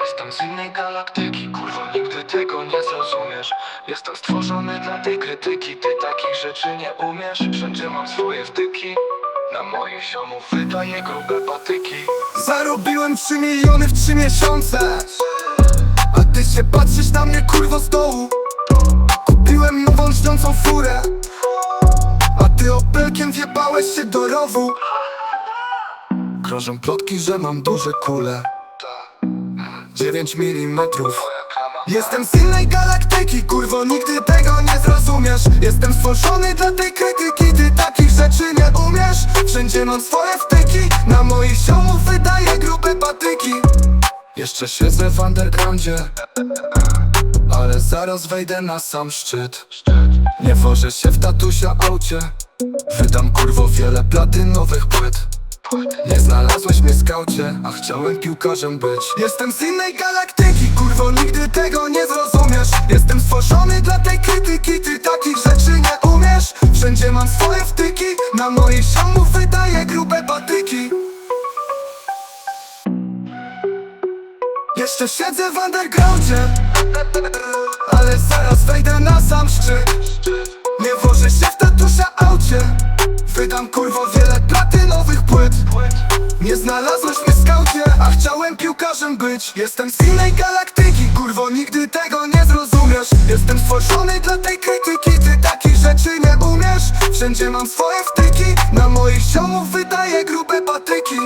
Jestem z innej galaktyki, kurwa, nigdy tego nie zrozumiesz. Jestem stworzony dla tej krytyki, ty takich rzeczy nie umiesz. Wszędzie mam swoje wtyki, na moich ziomów wydaję grube patyki. Zarobiłem 3 miliony w 3 miesiące. A ty się patrzysz na mnie kurwo z dołu. Kupiłem nową śniącą furę. A ty opelkiem wjebałeś się do rowu Krążą plotki, że mam duże kule. 9 milimetrów. Jestem z innej galaktyki, kurwo, nigdy tego nie zrozumiesz. Jestem stworzony dla tej krytyki, ty takich rzeczy nie umiesz. Wszędzie mam swoje wtyki, na moich ziomów wydaję grube patyki. Jeszcze siedzę w undergroundzie Ale zaraz wejdę na sam szczyt. Nie wożę się w tatusia aucie Wydam kurwo wiele platynowych płyt nie znalazłeś mnie skaucie, a chciałem piłkarzem być. Jestem z innej galaktyki, kurwo, nigdy tego nie zrozumiesz. Jestem stworzony dla tej krytyki, ty takich rzeczy nie umiesz. Wszędzie mam swoje wtyki, na moich ziomów wydaję grube patyki. Jeszcze siedzę w undergroundzie kurwo wiele platynowych płyt. Nie znalazłeś mnie w skaucie, a chciałem piłkarzem być. Jestem z innej galaktyki, kurwo nigdy tego nie zrozumiesz. Jestem stworzony dla tej krytyki, ty takich rzeczy nie umiesz. Wszędzie mam swoje wtyki, na moich ziomów wydaję grube patyki